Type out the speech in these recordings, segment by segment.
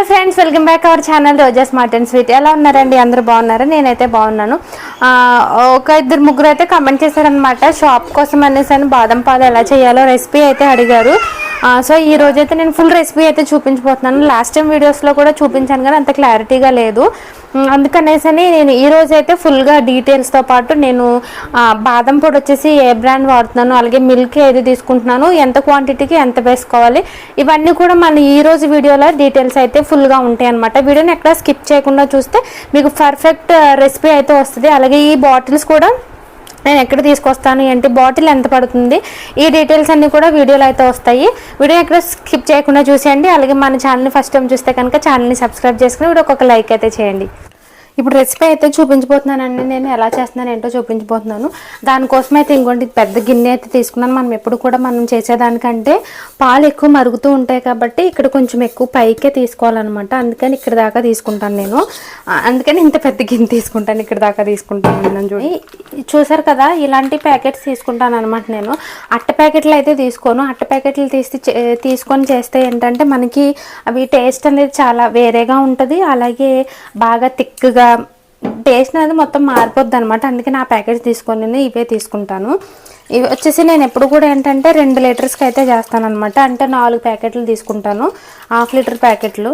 Hello friends welcome back our channel Roja smart and sweet. ఎలా ఉన్నారండి? అందరూ బాగున్నారు? నేనైతే బాగున్నాను. ఆ, ఒక ఇద్దరు ముగ్గురు అయితే కమెంట్ చేశారనమాట షాప్ కోసం అనేసి అని బాదం పాలు ఎలా చేయాలో? రెసిపీ అయితే అడిగారు. సో ఈ రోజు అయితే నేను ఫుల్ రెసిపీ అయితే చూపించబోతున్నాను. లాస్ట్ టైం వీడియోస్లో కూడా చూపించాను కానీ అంత క్లారిటీగా లేదు. అందుకనేసని నేను ఈ రోజు అయితే ఫుల్గా డీటెయిల్స్తో పాటు నేను బాదం పొడి వచ్చేసి ఏ బ్రాండ్ వాడుతున్నాను అలాగే మిల్క్ ఏది తీసుకుంటున్నాను ఎంత క్వాంటిటీకి ఎంత వేసుకోవాలి ఇవన్నీ కూడా మన ఈ రోజు వీడియోలో డీటెయిల్స్ అయితే ఫుల్గా ఉంటాయి అనమాట వీడియోని ఎక్కడ స్కిప్ చేయకుండా చూస్తే మీకు పర్ఫెక్ట్ రెసిపీ అయితే వస్తుంది. అలాగే ఈ బాటిల్స్ కూడా నేను ఎక్కడ తీసుకొస్తాను ఏంటి బాటిల్ ఎంత పడుతుంది ఈ డీటెయిల్స్ అన్నీ కూడా వీడియోలో అయితే వస్తాయి. వీడియో ఎక్కడ స్కిప్ చేయకుండా చూసేయండి. అలాగే మన ఛానల్ని ఫస్ట్ టైం చూస్తే కనుక ఛానల్ని సబ్స్క్రైబ్ చేసుకుని వీడియో ఒక లైక్ అయితే చేయండి. ఇప్పుడు రెసిపీ అయితే చూపించబోతున్నానండి. నేను ఎలా చేస్తున్నాను ఏంటో చూపించబోతున్నాను. దానికోసం అయితే ఇంకోటి పెద్ద గిన్నె అయితే తీసుకున్నాను. మనం ఎప్పుడు కూడా మనం చేసేదానికంటే పాలు ఎక్కువ మరుగుతూ ఉంటాయి కాబట్టి ఇక్కడ కొంచెం ఎక్కువ పైకే తీసుకోవాలన్నమాట. అందుకని ఇక్కడ దాకా తీసుకుంటాను నేను. అందుకని ఇంత పెద్ద గిన్నె తీసుకుంటాను. ఇక్కడ దాకా తీసుకుంటాను నేను చూడండి చూసారు కదా ఇలాంటి ప్యాకెట్స్ తీసుకుంటాను అనమాట నేను. అట్ట ప్యాకెట్లు అయితే తీసుకోను. అట్ట ప్యాకెట్లు తీసి చే- తీసుకొని చేస్తే ఏంటంటే మనకి అవి టేస్ట్ అనేది చాలా వేరేగా ఉంటుంది. అలాగే బాగా థిక్గా టేస్ట్ అనేది మొత్తం మారిపోద్ది అనమాట అందుకే నా ప్యాకెట్స్ తీసుకొని నేను ఇవే తీసుకుంటాను. ఇవి వచ్చేసి నేను ఎప్పుడు కూడా ఏంటంటే రెండు లీటర్స్కి అయితే చేస్తాను అనమాట అంటే నాలుగు ప్యాకెట్లు తీసుకుంటాను. హాఫ్ లీటర్ ప్యాకెట్లు.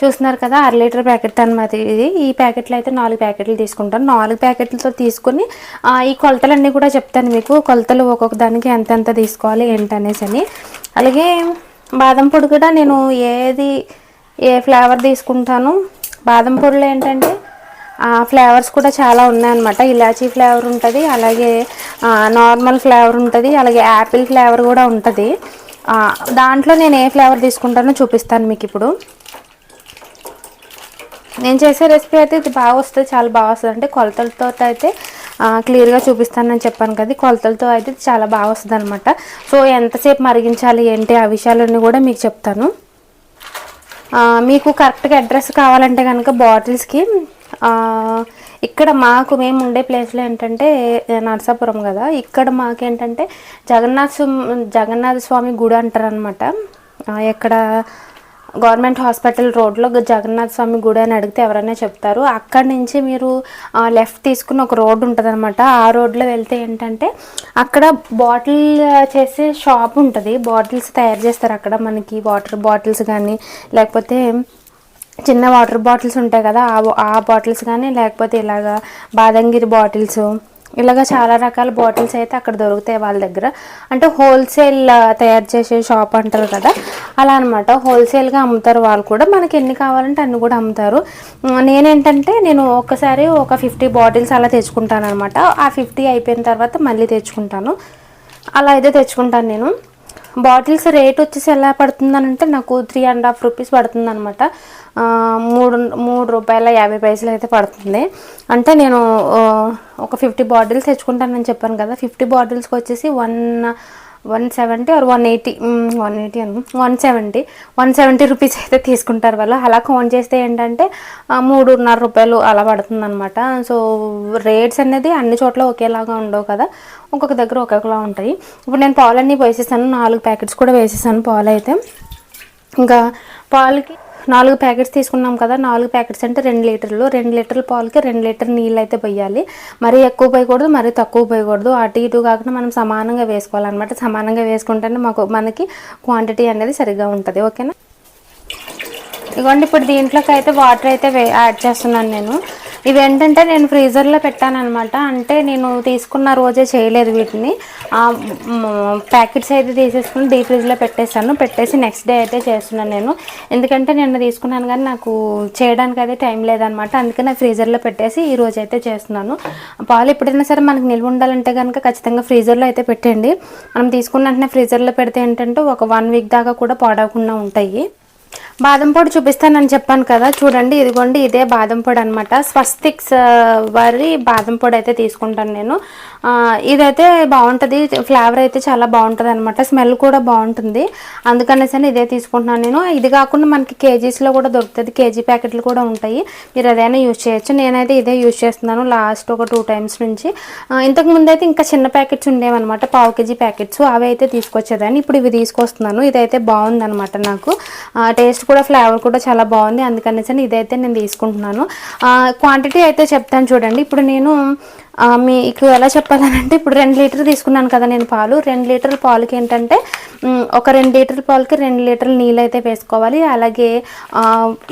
చూస్తున్నారు కదా అర లీటర్ ప్యాకెట్ అనమాట ఇది. ఈ ప్యాకెట్లు అయితే నాలుగు ప్యాకెట్లు తీసుకుంటాను. నాలుగు ప్యాకెట్లతో తీసుకుని ఈ కొలతలన్నీ కూడా చెప్తాను మీకు. కొలతలు ఒక్కొక్క దానికి ఎంతెంత తీసుకోవాలి ఏంటనేసి అని అలాగే బాదం పొడి కూడా నేను ఏది ఏ ఫ్లేవర్ తీసుకుంటాను బాదం పొడిలో ఏంటంటే ఫ్లేవర్స్ కూడా చాలా ఉన్నాయన్నమాట. ఇలాచీ ఫ్లేవర్ ఉంటుంది అలాగే నార్మల్ ఫ్లేవర్ ఉంటుంది అలాగే యాపిల్ ఫ్లేవర్ కూడా ఉంటుంది. దాంట్లో నేను ఏ ఫ్లేవర్ తీసుకుంటానో చూపిస్తాను మీకు ఇప్పుడు నేను చేసే రెసిపీ అయితే ఇది బాగా వస్తుంది చాలా బాగా వస్తుంది. అంటే కొలతలతో అయితే క్లియర్గా చూపిస్తానని చెప్పాను కదా కొలతలతో అయితే చాలా బాగా వస్తుంది అనమాట సో ఎంతసేపు మరిగించాలి ఏంటి ఆ విషయాలన్నీ కూడా మీకు చెప్తాను. మీకు కరెక్ట్గా అడ్రస్ కావాలంటే కనుక బాటిల్స్కి ఇక్కడ మాకు మేము ఉండే ప్లేస్లో ఏంటంటే నరసాపురం కదా. ఇక్కడ మాకేంటంటే జగన్నాథ్ జగన్నాథ స్వామి గుడి అంటారు అనమాట ఎక్కడ గవర్నమెంట్ హాస్పిటల్ రోడ్లో జగన్నాథ స్వామి గుడి అని అడిగితే ఎవరైనా చెప్తారు. అక్కడి నుంచి మీరు లెఫ్ట్ తీసుకుని ఒక రోడ్డు ఉంటుంది అనమాట ఆ రోడ్లో వెళ్తే ఏంటంటే అక్కడ బాటిల్ చేసే షాప్ ఉంటుంది. బాటిల్స్ తయారు చేస్తారు అక్కడ మనకి. వాటర్ బాటిల్స్ కానీ లేకపోతే చిన్న వాటర్ బాటిల్స్ ఉంటాయి కదా ఆ ఆ బాటిల్స్ కానీ లేకపోతే ఇలాగా బాదంగిరి బాటిల్స్ ఇలాగ చాలా రకాల బాటిల్స్ అయితే అక్కడ దొరుకుతాయి వాళ్ళ దగ్గర. అంటే హోల్సేల్ తయారు చేసే షాప్ అంటారు కదా అలా అనమాట హోల్సేల్గా అమ్ముతారు వాళ్ళు కూడా. మనకి ఎన్ని కావాలంటే అన్ని కూడా అమ్ముతారు. నేనేంటంటే నేను ఒకసారి ఒక ఫిఫ్టీ బాటిల్స్ అలా తెచ్చుకుంటాను అనమాట ఆ ఫిఫ్టీ అయిపోయిన తర్వాత మళ్ళీ తెచ్చుకుంటాను. అలా అయితే తెచ్చుకుంటాను నేను. బాటిల్స్ రేట్ వచ్చేసి ఎలా పడుతుందనంటే నాకు త్రీ అండ్ హాఫ్ రూపీస్ పడుతుంది అనమాట మూడు మూడు రూపాయల యాభై పైసలు అయితే పడుతుంది. అంటే నేను ఒక ఫిఫ్టీ బాటిల్స్ తెచ్చుకుంటానని చెప్పాను కదా. ఫిఫ్టీ బాటిల్స్కి వచ్చేసి one one seventy or one eighty? One eighty Anu. One seventy. One seventy rupees అయితే తీసుకుంటారు వాళ్ళు. అలా కౌంట్ చేస్తే ఏంటంటే మూడున్నర రూపాయలు అలా పడుతుంది అనమాట సో రేట్స్ అనేది అన్ని చోట్ల ఒకేలాగా ఉండవు కదా. ఒక్కొక్క దగ్గర ఒక్కొక్కలా ఉంటాయి. ఇప్పుడు నేను పాలన్నీ వేసేసాను. నాలుగు ప్యాకెట్స్ కూడా వేసేసాను పాలు అయితే ఇంకా పాలకి నాలుగు ప్యాకెట్స్ తీసుకున్నాం కదా నాలుగు ప్యాకెట్స్ అంటే రెండు లీటర్లు. రెండు లీటర్ల పాలకి రెండు లీటర్ నీళ్ళు అయితే పోయాలి. మరీ ఎక్కువ పోయకూడదు మరీ తక్కువ పోయకూడదు. అటు ఇటు కాకుండా మనం సమానంగా వేసుకోవాలన్నమాట. సమానంగా వేసుకుంటేనే మాకు మనకి క్వాంటిటీ అనేది సరిగ్గా ఉంటుంది. ఓకేనా? ఇదిగోండి ఇప్పుడు దీంట్లోకి అయితే వాటర్ అయితే వే- యాడ్ చేస్తున్నాను నేను. ఇవి ఏంటంటే నేను ఫ్రీజర్లో పెట్టానమాట అంటే నేను తీసుకున్న రోజే చేయలేదు వీటిని. ప్యాకెట్స్ అయితే తీసేసుకుని డీ ఫ్రిడ్జ్లో పెట్టేశాను. పెట్టేసి నెక్స్ట్ డే అయితే చేస్తున్నాను నేను. ఎందుకంటే నిన్న తీసుకున్నాను కానీ నాకు చేయడానికి అయితే టైం లేదనమాట అందుకే నేను ఫ్రీజర్లో పెట్టేసి ఈ రోజు అయితే చేస్తున్నాను. పాలు ఎప్పుడైనా సరే మనకు నిల్వ ఉండాలంటే కనుక ఖచ్చితంగా ఫ్రీజర్లో అయితే పెట్టండి. మనం తీసుకున్న వెంటనే ఫ్రీజర్లో పెడితే ఏంటంటే ఒక వన్ వీక్ దాకా కూడా పాడవకుండా ఉంటాయి. బాదం పొడి చూపిస్తానని చెప్పాను కదా చూడండి ఇదిగోండి ఇదే బాదం పొడి అనమాట స్వస్తిక్స్ వారి బాదం పొడి అయితే తీసుకుంటాను నేను. ఇదైతే బాగుంటుంది. ఫ్లేవర్ అయితే చాలా బాగుంటుంది అనమాట స్మెల్ కూడా బాగుంటుంది. అందుకనేసి అని ఇదే తీసుకుంటున్నాను నేను. ఇది కాకుండా మనకి కేజీస్లో కూడా దొరుకుతుంది. కేజీ ప్యాకెట్లు కూడా ఉంటాయి. మీరు ఏదైనా యూజ్ చేయొచ్చు. నేనైతే ఇదే యూజ్ చేస్తున్నాను లాస్ట్ ఒక టూ టైమ్స్ నుంచి. ఇంతకు ముందు అయితే ఇంకా చిన్న ప్యాకెట్స్ ఉండేవన్నమాట. పావు కేజీ ప్యాకెట్స్. అవి అయితే తీసుకొచ్చేదాన్ని. ఇప్పుడు ఇవి తీసుకొస్తున్నాను. ఇదైతే బాగుందనమాట నాకు. టేస్ట్ కూడా ఫ్లేవర్ కూడా చాలా బాగుంది. అందుకనేసి ఇదైతే నేను తీసుకుంటున్నాను. క్వాంటిటీ అయితే చెప్తాను చూడండి. ఇప్పుడు నేను మీకు ఎలా చెప్పాలనంటే ఇప్పుడు రెండు లీటర్ తీసుకున్నాను కదా నేను పాలు. రెండు లీటర్ల పాలకి ఏంటంటే ఒక రెండు లీటర్ల పాలకి రెండు లీటర్ల నీళ్ళు అయితే వేసుకోవాలి. అలాగే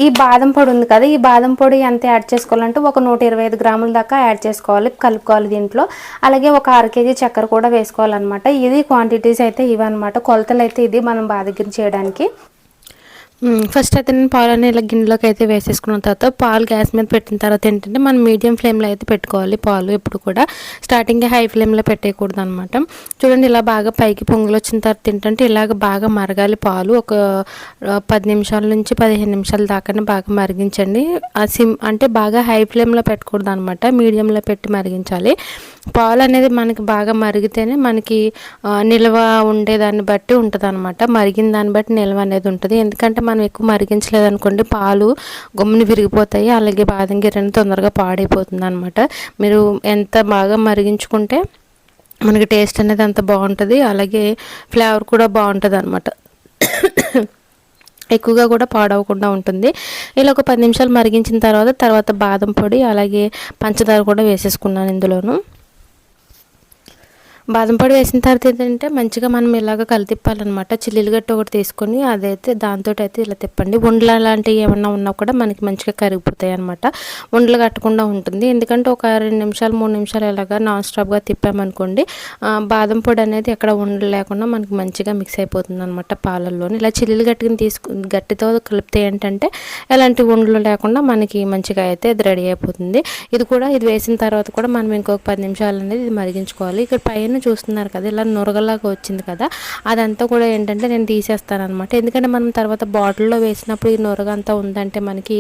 ఈ బాదం పొడి ఉంది కదా ఈ బాదం పొడి ఎంత యాడ్ చేసుకోవాలంటే ఒక నూట ఇరవై ఐదు గ్రాముల దాకా యాడ్ చేసుకోవాలి కలుపుకోవాలి దీంట్లో. అలాగే ఒక అర కేజీ చక్కెర కూడా వేసుకోవాలన్నమాట. ఇది క్వాంటిటీస్ అయితే ఇవన్నమాట. కొలతలు అయితే ఇది మనం బాధగిరి చేయడానికి. ఫస్ట్ అయితే నేను పాలని ఇలా గిన్నెలోకి అయితే వేసేసుకున్న తర్వాత పాలు గ్యాస్ మీద పెట్టిన తర్వాత ఏంటంటే మనం మీడియం ఫ్లేమ్లో అయితే పెట్టుకోవాలి పాలు ఎప్పుడు కూడా. స్టార్టింగ్ హై ఫ్లేమ్లో పెట్టేయకూడదు అనమాట చూడండి ఇలా బాగా పైకి పొంగులు వచ్చిన తర్వాత ఏంటంటే ఇలాగ బాగా మరగాలి పాలు. ఒక పది నిమిషాల నుంచి పదిహేను నిమిషాల దాకానే బాగా మరిగించండి. ఆ సిమ్ అంటే బాగా హై ఫ్లేమ్లో పెట్టకూడదు అనమాట మీడియంలో పెట్టి మరిగించాలి. పాలు అనేది మనకి బాగా మరిగితేనే మనకి నిల్వ ఉండేదాన్ని బట్టి ఉంటుంది అనమాట మరిగిన దాన్ని బట్టి నిల్వ అనేది ఉంటుంది. ఎందుకంటే మనం ఎక్కువ మరిగించలేదు అనుకోండి పాలు గమ్ముని విరిగిపోతాయి. అలాగే బాదం గిర్ర తొందరగా పాడైపోతుంది అనమాట మీరు ఎంత బాగా మరిగించుకుంటే మనకి టేస్ట్ అనేది అంత బాగుంటుంది. అలాగే ఫ్లేవర్ కూడా బాగుంటుంది అనమాట ఎక్కువగా కూడా పాడవకుండా ఉంటుంది. ఇలా ఒక పది నిమిషాలు మరిగించిన తర్వాత తర్వాత బాదం పొడి అలాగే పంచదార కూడా వేసేసుకున్నాను ఇందులోను. బాదం పొడి వేసిన తర్వాత ఏంటంటే మంచిగా మనం ఇలాగ కలితిప్పాలన్నమాట. చిల్లీలు గట్ట ఒకటి తీసుకొని అదైతే దాంతో అయితే ఇలా తిప్పండి. ఉండలు అలాంటివి ఏమన్నా ఉన్నా కూడా మనకి మంచిగా కరిగిపోతాయి అనమాట ఉండలు కట్టకుండా ఉంటుంది. ఎందుకంటే ఒక రెండు నిమిషాలు మూడు నిమిషాలు ఇలాగ నాన్ స్టాప్గా తిప్పామనుకోండి బాదం పొడి అనేది ఎక్కడ ఉండలు లేకుండా మనకి మంచిగా మిక్స్ అయిపోతుంది అనమాట పాలల్లోని. ఇలా చిల్లీలు గట్టిని తీసుకు గట్టితో కలిపితే ఏంటంటే ఎలాంటి ఉండలు లేకుండా మనకి మంచిగా అయితే ఇది రెడీ అయిపోతుంది. ఇది కూడా ఇది వేసిన తర్వాత కూడా మనం ఇంకొక పది నిమిషాలు అనేది ఇది మరిగించుకోవాలి. ఇక్కడ పైన చూస్తున్నారు కదా ఇలా నురగలాగా వచ్చింది కదా అదంతా కూడా ఏంటంటే నేను తీసేస్తాను అనమాట ఎందుకంటే మనం తర్వాత బాటిల్లో వేసినప్పుడు ఈ నురగ అంతా ఉందంటే మనకి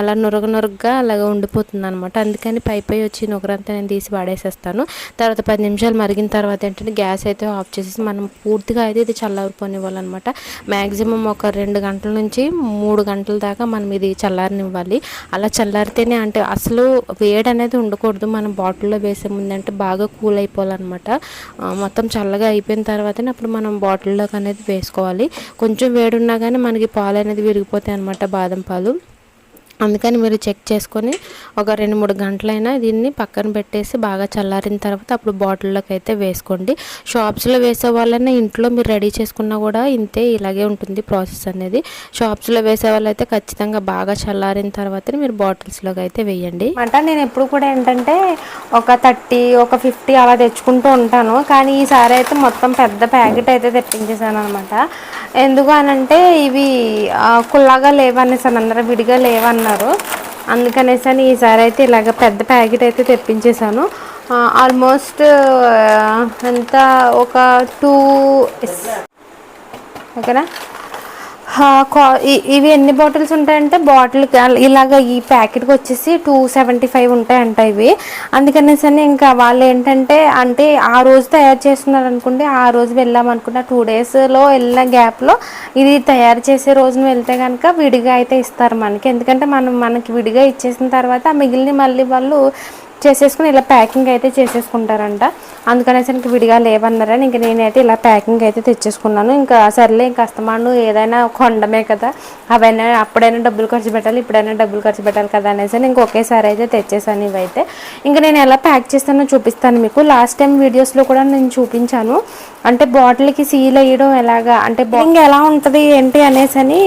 అలా నురగ నురగగా అలాగా ఉండిపోతుంది అనమాట అందుకని పై పై వచ్చి నురగంతా నేను తీసి వాడేసేస్తాను తర్వాత పది నిమిషాలు మరిగిన తర్వాత ఏంటంటే గ్యాస్ అయితే ఆఫ్ చేసేసి మనం పూర్తిగా అయితే ఇది చల్లారిపోనివ్వాలన్నమాట. మ్యాక్సిమం ఒక రెండు గంటల నుంచి మూడు గంటల దాకా మనం ఇది చల్లారనివ్వాలి. అలా చల్లారితేనే అంటే అసలు వేడి అనేది ఉండకూడదు. మనం బాటిల్లో వేసే ముందంటే బాగా కూల్ అయిపోవాలన్నమాట. మొత్తం చల్లగా అయిపోయిన తర్వాతనే అప్పుడు మనం బాటిల్లోకి అనేది వేసుకోవాలి. కొంచెం వేడున్నా కానీ మనకి పాలు అనేది విరిగిపోతాయి అనమాట బాదం పాలు. అందుకని మీరు చెక్ చేసుకొని ఒక రెండు మూడు గంటలైనా దీన్ని పక్కన పెట్టేసి బాగా చల్లారిన తర్వాత అప్పుడు బాటిల్లోకి అయితే వేసుకోండి. షాప్స్లో వేసే వాళ్ళైనా ఇంట్లో మీరు రెడీ చేసుకున్నా కూడా ఇంతే ఇలాగే ఉంటుంది ప్రాసెస్ అనేది. షాప్స్లో వేసే వాళ్ళైతే ఖచ్చితంగా బాగా చల్లారిన తర్వాతనే మీరు బాటిల్స్లోకి అయితే వేయండి. అంటే నేను ఎప్పుడు కూడా ఏంటంటే ఒక థర్టీ ఒక ఫిఫ్టీ అలా తెచ్చుకుంటూ ఉంటాను. కానీ ఈసారి అయితే మొత్తం పెద్ద ప్యాకెట్ అయితే తెప్పించేసాను అనమాట ఎందుకు అనంటే ఇవి కుల్లాగా లేవనేసి అని అన్నారు విడిగా లేవన్నారు. అందుకనేసి అని ఈసారి అయితే ఇలాగ పెద్ద ప్యాకెట్ అయితే తెప్పించేసాను ఆల్మోస్ట్ ఎంత ఒక టూ ఓకేనా? ఇవి ఎన్ని బాటిల్స్ ఉంటాయంటే బాటిల్ ఇలాగ ఈ ప్యాకెట్కి వచ్చేసి టూ సెవెంటీ ఫైవ్ ఉంటాయంట ఇవి. అందుకనేసి ఇంకా వాళ్ళు ఏంటంటే అంటే ఆ రోజు తయారు చేస్తున్నారు అనుకుంటే ఆ రోజు వెళ్ళామనుకుంటే టూ డేస్లో వెళ్ళిన గ్యాప్లో ఇది తయారు చేసే రోజున వెళ్తే కనుక విడిగా అయితే ఇస్తారు మనకి. ఎందుకంటే మనం మనకి విడిగా ఇచ్చేసిన తర్వాత ఆ మిగిలిన మళ్ళీ వాళ్ళు చేసేసుకుని ఇలా ప్యాకింగ్ అయితే చేసేసుకుంటారంట. అందుకనేసి ఇంక విడిగా లేవన్నారని ఇంక నేనైతే ఇలా ప్యాకింగ్ అయితే తెచ్చేసుకున్నాను. ఇంకా సర్లే ఇంకా అస్తమాను ఏదైనా కొండమే కదా. అవైనా అప్పుడైనా డబ్బులు ఖర్చు పెట్టాలి ఇప్పుడైనా డబ్బులు ఖర్చు పెట్టాలి కదా అనేసి ఇంక ఒకేసారి అయితే తెచ్చేసాను ఇవైతే. ఇంక నేను ఎలా ప్యాక్ చేస్తానో చూపిస్తాను మీకు. లాస్ట్ టైం వీడియోస్లో కూడా నేను చూపించాను. అంటే బాటిల్కి సీల్ వేయడం ఎలాగా అంటే ఇంకా ఎలా ఉంటుంది ఏంటి అనేసి అని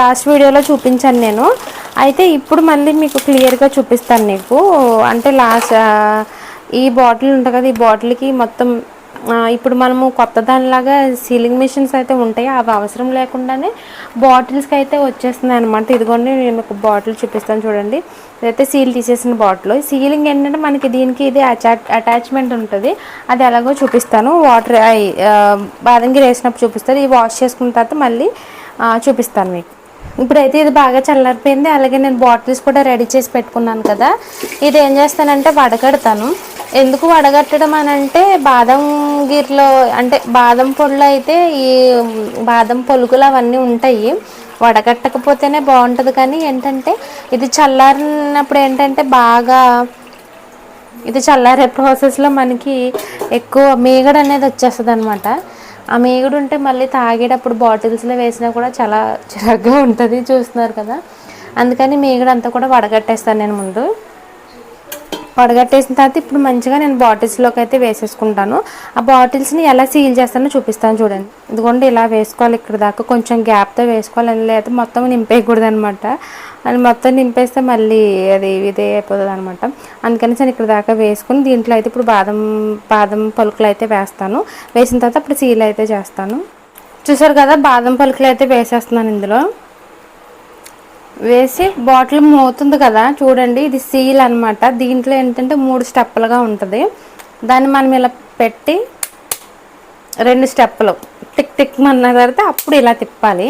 లాస్ట్ వీడియోలో చూపించాను నేను. అయితే ఇప్పుడు మళ్ళీ మీకు క్లియర్గా చూపిస్తాను నీకు. అంటే లాస్ట్ ఈ బాటిల్ ఉంటుంది కదా ఈ బాటిల్కి మొత్తం ఇప్పుడు మనము కొత్త దానిలాగా సీలింగ్ మిషన్స్ అయితే ఉంటాయి అవి అవసరం లేకుండానే బాటిల్స్కి అయితే వచ్చేస్తున్నాయి అనమాట ఇదిగోండి నేను ఒక బాటిల్ చూపిస్తాను చూడండి. ఇదైతే సీల్ తీసేసిన బాటిల్. సీలింగ్ ఏంటంటే మనకి దీనికి ఇది అటాచ్మెంట్ ఉంటుంది. అది ఎలాగో చూపిస్తాను. వాటర్ బాదంగిరి వేసినప్పుడు చూపిస్తారు ఇది వాష్ చేసుకున్న తర్వాత మళ్ళీ చూపిస్తాను మీకు. ఇప్పుడైతే ఇది బాగా చల్లారిపోయింది. అలాగే నేను బాటిల్స్ కూడా రెడీ చేసి పెట్టుకున్నాను కదా. ఇది ఏం చేస్తానంటే వడగడతాను. ఎందుకు వడగట్టడం అని అంటే బాదం గిర్లో అంటే బాదం పొడిలో అయితే ఈ బాదం పొలుగులు అవన్నీ ఉంటాయి. వడగట్టకపోతేనే బాగుంటుంది. కానీ ఏంటంటే ఇది చల్లారినప్పుడు ఏంటంటే బాగా ఇది చల్లారే ప్రాసెస్లో మనకి ఎక్కువ మీగడ అనేది వచ్చేస్తుంది అనమాట ఆ మేగుడు ఉంటే మళ్ళీ తాగేటప్పుడు బాటిల్స్లో వేసినా కూడా చాలా చిరాగ్గా ఉంటుంది చూస్తున్నారు కదా. అందుకని మేగుడు అంతా కూడా వడగట్టేస్తాను నేను ముందు. వడగట్టేసిన తర్వాత ఇప్పుడు మంచిగా నేను బాటిల్స్లోకి అయితే వేసేసుకుంటాను. ఆ బాటిల్స్ని ఎలా సీల్ చేస్తానో చూపిస్తాను చూడండి. ఇదిగోండి ఇలా వేసుకోవాలి ఇక్కడ దాకా కొంచెం గ్యాప్తో వేసుకోవాలి లేదా మొత్తం నింపేయకూడదు అనమాట అది మొత్తం నింపేస్తే మళ్ళీ అది ఇదే అయిపోతుంది అనమాట అందుకని నేను ఇక్కడ దాకా వేసుకుని దీంట్లో అయితే ఇప్పుడు బాదం బాదం పలుకులు అయితే వేస్తాను. వేసిన తర్వాత అప్పుడు సీల్ అయితే చేస్తాను. చూసారు కదా బాదం పలుకులు అయితే వేసేస్తున్నాను ఇందులో. వేసి బాటిల్ మోతుంది కదా చూడండి ఇది సీల్ అన్నమాట. దీంట్లో ఏంటంటే మూడు స్టెప్పులుగా ఉంటుంది. దాన్ని మనం ఇలా పెట్టి రెండు స్టెప్పులు టిక్ టిక్ అన్న తర్వాత అప్పుడు ఇలా తిప్పాలి.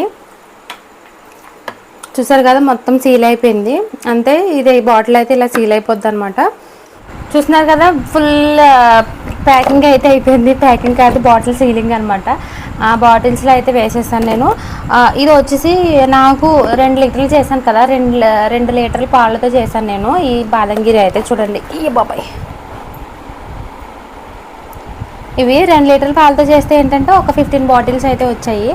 చూసారు కదా మొత్తం సీల్ అయిపోయింది. అంతే ఇది బాటిల్ అయితే ఇలా సీల్ అయిపోద్ది అనమాట చూస్తున్నారు కదా ఫుల్ ప్యాకింగ్ అయితే అయిపోయింది. ప్యాకింగ్ కాదు బాటిల్ సీలింగ్ అనమాట ఆ బాటిల్స్లో అయితే వేసేసాను నేను. ఇది వచ్చేసి నాకు రెండు లీటర్లు చేశాను కదా రెండు రెండు లీటర్ల పాలతో చేశాను నేను. ఈ బాదంగిరి అయితే చూడండి. ఈ బాబాయ్. ఇవి రెండు లీటర్ల పాలతో చేస్తే ఏంటంటే ఒక ఫిఫ్టీన్ బాటిల్స్ అయితే వచ్చాయి.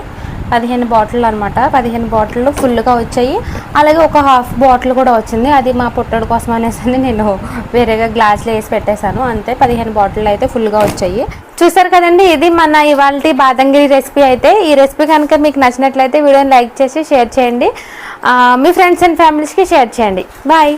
పదిహేను బాటిల్ అనమాట పదిహేను బాటిల్ ఫుల్గా వచ్చాయి. అలాగే ఒక హాఫ్ బాటిల్ కూడా వచ్చింది. అది మా పుట్టడు కోసం అనేసి నేను వేరేగా గ్లాస్లో వేసి పెట్టేశాను. అంతే పదిహేను బాటిల్ అయితే ఫుల్గా వచ్చాయి. చూసారు కదండి ఇది మన ఇవాళ బాదంగిరి రెసిపీ అయితే. ఈ రెసిపీ కనుక మీకు నచ్చినట్లయితే వీడియోని లైక్ చేసి షేర్ చేయండి. మీ ఫ్రెండ్స్ అండ్ ఫ్యామిలీస్కి షేర్ చేయండి. బాయ్.